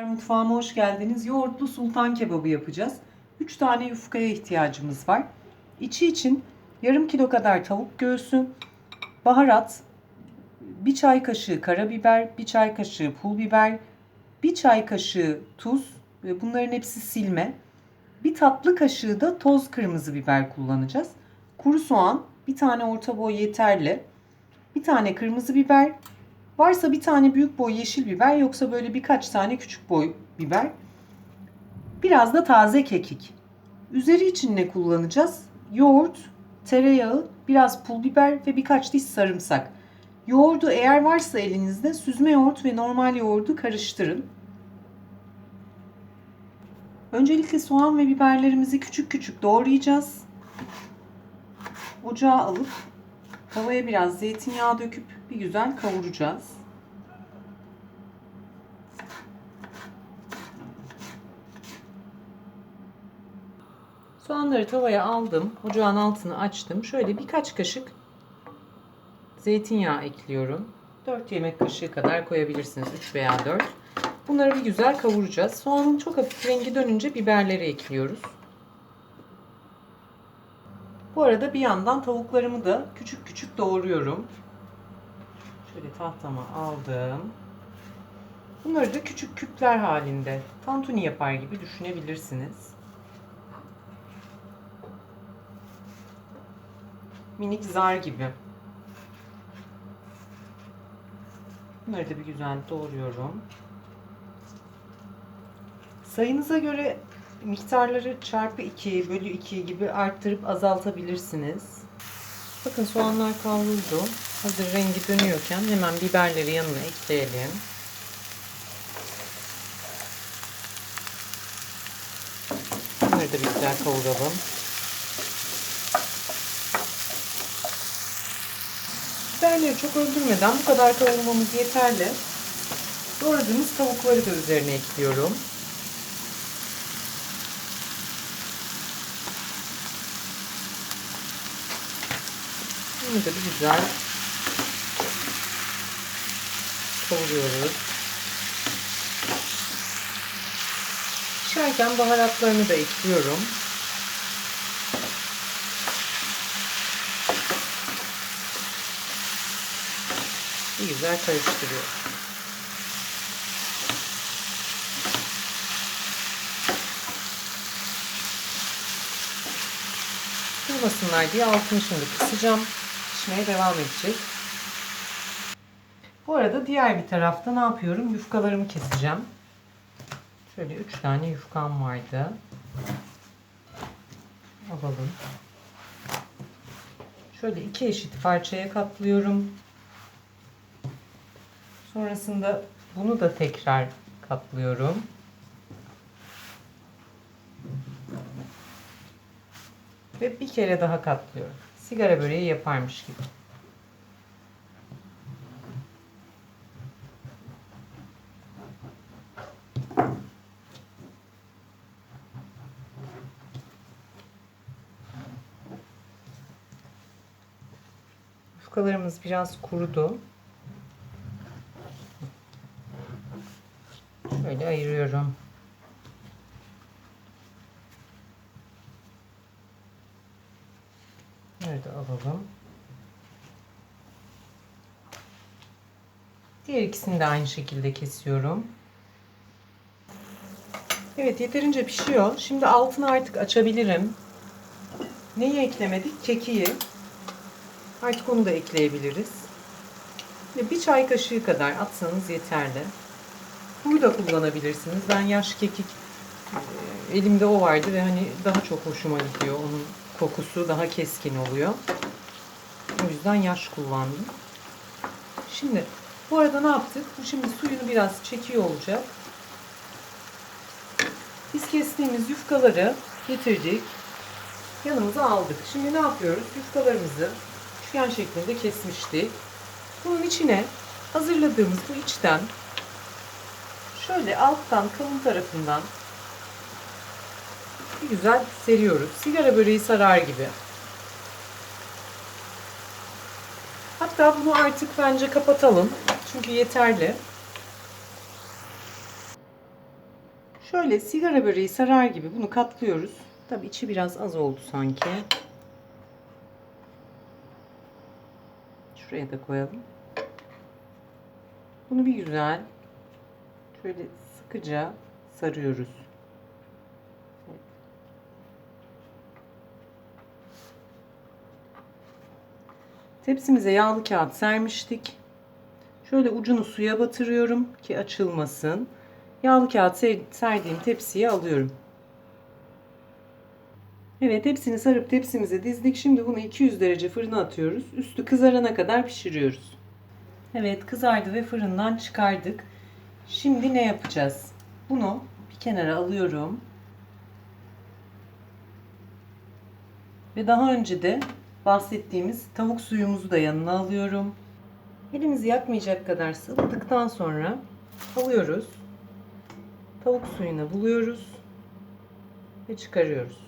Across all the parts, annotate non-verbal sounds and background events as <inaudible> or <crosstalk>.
Mutfağıma hoş geldiniz. Yoğurtlu sultan kebabı yapacağız. 3 tane yufkaya ihtiyacımız var. İçi için yarım kilo kadar tavuk göğsü, baharat, bir çay kaşığı karabiber, bir çay kaşığı pul biber, bir çay kaşığı tuz ve bunların hepsi silme. Bir tatlı kaşığı da toz kırmızı biber kullanacağız. Kuru soğan, bir tane orta boy yeterli. Bir tane kırmızı biber, Varsa bir tane büyük boy yeşil biber yoksa böyle birkaç tane küçük boy biber. Biraz da taze kekik. Üzeri için ne kullanacağız? Yoğurt, tereyağı, biraz pul biber ve birkaç diş sarımsak. Yoğurdu eğer varsa elinizde süzme yoğurt ve normal yoğurdu karıştırın. Öncelikle soğan ve biberlerimizi küçük küçük doğrayacağız. Ocağa alıp tavaya biraz zeytinyağı döküp bir güzel kavuracağız. Soğanları tavaya aldım. Ocağın altını açtım. Şöyle birkaç kaşık zeytinyağı ekliyorum. 4 yemek kaşığı kadar koyabilirsiniz. 3 veya 4. Bunları bir güzel kavuracağız. Soğanın çok hafif rengi dönünce biberleri ekliyoruz. Bu arada bir yandan tavuklarımı da küçük küçük doğruyorum. Şöyle tahtama aldım. Bunları da küçük küpler halinde tantuni yapar gibi düşünebilirsiniz. Minik zar gibi. Bunları da bir güzel doğruyorum. Sayınıza göre miktarları çarpı 2 bölü 2 gibi arttırıp azaltabilirsiniz. Bakın soğanlar kavruldu. Hazır rengi dönüyorken hemen biberleri yanına ekleyelim. Bunları da bir güzel kavuralım. Biberleri çok öldürmeden bu kadar kavurmamız yeterli. Doğradığımız tavukları da üzerine ekliyorum. Bunu da bir güzel kavuruyoruz. Pişerken baharatlarını da ekliyorum. Bir güzel karıştırıyorum. Kırmasınlar diye altını şimdi kısacağım. Pişmeye devam edecek. Bu arada diğer bir tarafta ne yapıyorum? Yufkalarımı keseceğim. Şöyle 3 tane yufkam vardı. Alalım. Şöyle iki eşit parçaya katlıyorum. Sonrasında bunu da tekrar katlıyorum. Ve bir kere daha katlıyorum. Sigara böreği yaparmış gibi. Yufkalarımız biraz kurudu. Şöyle ayırıyorum. Nerede alalım? Diğer ikisini de aynı şekilde kesiyorum. Evet yeterince pişiyor. Şimdi altını artık açabilirim. Neyi eklemedik? Kekiği. Artık onu da ekleyebiliriz. Bir çay kaşığı kadar atsanız yeterli. Bunu da kullanabilirsiniz. Ben yaş kekik e, elimde o vardı ve hani daha çok hoşuma gidiyor. Onun kokusu daha keskin oluyor. O yüzden yaş kullandım. Şimdi bu arada ne yaptık? Bu şimdi suyunu biraz çekiyor olacak. Biz kestiğimiz yufkaları getirdik. Yanımıza aldık. Şimdi ne yapıyoruz? Yufkalarımızı üçgen şeklinde kesmiştik. Bunun içine hazırladığımız bu içten şöyle alttan kalın tarafından bir güzel seriyoruz. Sigara böreği sarar gibi. Hatta bunu artık bence kapatalım. Çünkü yeterli. Şöyle sigara böreği sarar gibi bunu katlıyoruz. Tabii içi biraz az oldu sanki. Şuraya da koyalım. Bunu bir güzel şöyle sıkıca sarıyoruz. Tepsimize yağlı kağıt sermiştik. Şöyle ucunu suya batırıyorum ki açılmasın. Yağlı kağıt ser- serdiğim tepsiye alıyorum. Evet hepsini sarıp tepsimize dizdik. Şimdi bunu 200 derece fırına atıyoruz. Üstü kızarana kadar pişiriyoruz. Evet kızardı ve fırından çıkardık. Şimdi ne yapacağız? Bunu bir kenara alıyorum. Ve daha önce de bahsettiğimiz tavuk suyumuzu da yanına alıyorum. Elimizi yakmayacak kadar sıvıdıktan sonra alıyoruz. Tavuk suyuna buluyoruz ve çıkarıyoruz.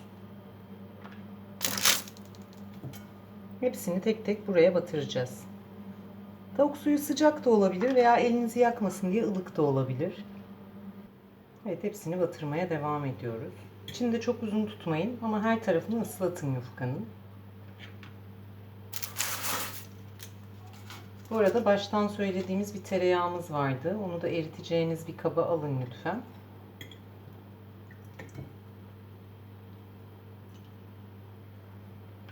Hepsini tek tek buraya batıracağız. Tavuk suyu sıcak da olabilir veya elinizi yakmasın diye ılık da olabilir. Evet hepsini batırmaya devam ediyoruz. İçinde çok uzun tutmayın ama her tarafını ıslatın yufkanın. Bu arada baştan söylediğimiz bir tereyağımız vardı. Onu da eriteceğiniz bir kaba alın lütfen.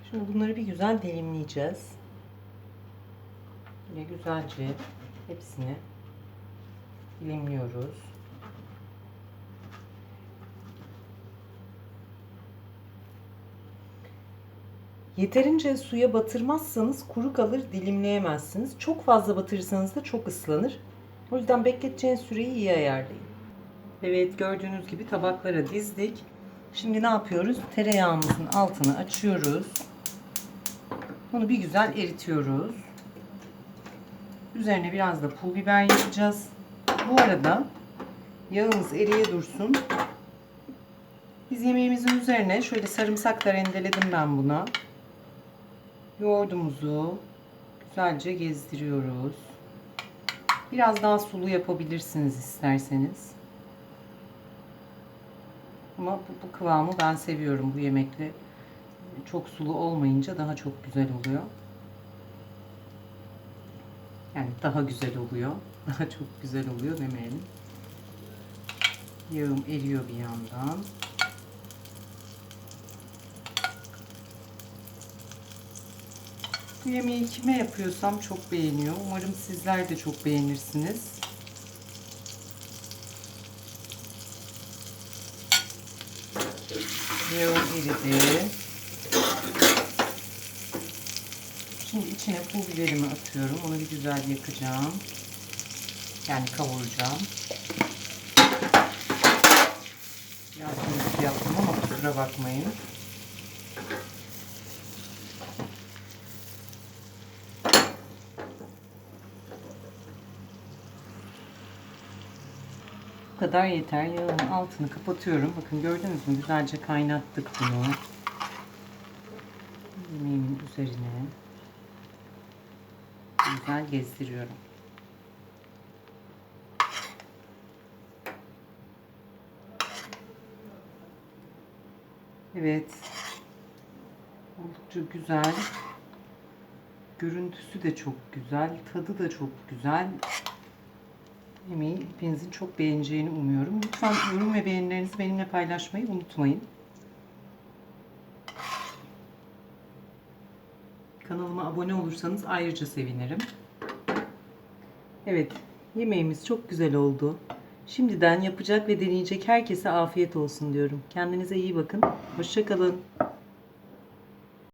Şimdi bunları bir güzel dilimleyeceğiz. Yine güzelce hepsini dilimliyoruz. Yeterince suya batırmazsanız kuru kalır, dilimleyemezsiniz. Çok fazla batırırsanız da çok ıslanır. O yüzden bekleteceğiniz süreyi iyi ayarlayın. Evet gördüğünüz gibi tabaklara dizdik. Şimdi ne yapıyoruz? Tereyağımızın altını açıyoruz. Bunu bir güzel eritiyoruz. Üzerine biraz da pul biber yapacağız. Bu arada yağımız eriye dursun. Biz yemeğimizin üzerine şöyle sarımsak da rendeledim ben buna. Yoğurdumuzu güzelce gezdiriyoruz. Biraz daha sulu yapabilirsiniz isterseniz. Ama bu, bu kıvamı ben seviyorum bu yemekle. Çok sulu olmayınca daha çok güzel oluyor. Yani daha güzel oluyor. <laughs> Daha çok güzel oluyor demeyelim. Yağım eriyor bir yandan. Bu yemeği kime yapıyorsam çok beğeniyor. Umarım sizler de çok beğenirsiniz. Yağım eridi. Şimdi içine pul biberimi atıyorum. Onu bir güzel yakacağım. Yani kavuracağım. Hızlı yaptım ama kusura bakmayın. Bu kadar yeter. Yağın altını kapatıyorum. Bakın gördünüz mü? Güzelce kaynattık bunu. Yemeğimin üzerine güzel gezdiriyorum. Evet. Oldukça güzel. Görüntüsü de çok güzel. Tadı da çok güzel. Yemeği hepinizin çok beğeneceğini umuyorum. Lütfen yorum ve beğenilerinizi benimle paylaşmayı unutmayın. Kanalıma abone olursanız ayrıca sevinirim. Evet, yemeğimiz çok güzel oldu. Şimdiden yapacak ve deneyecek herkese afiyet olsun diyorum. Kendinize iyi bakın. Hoşçakalın.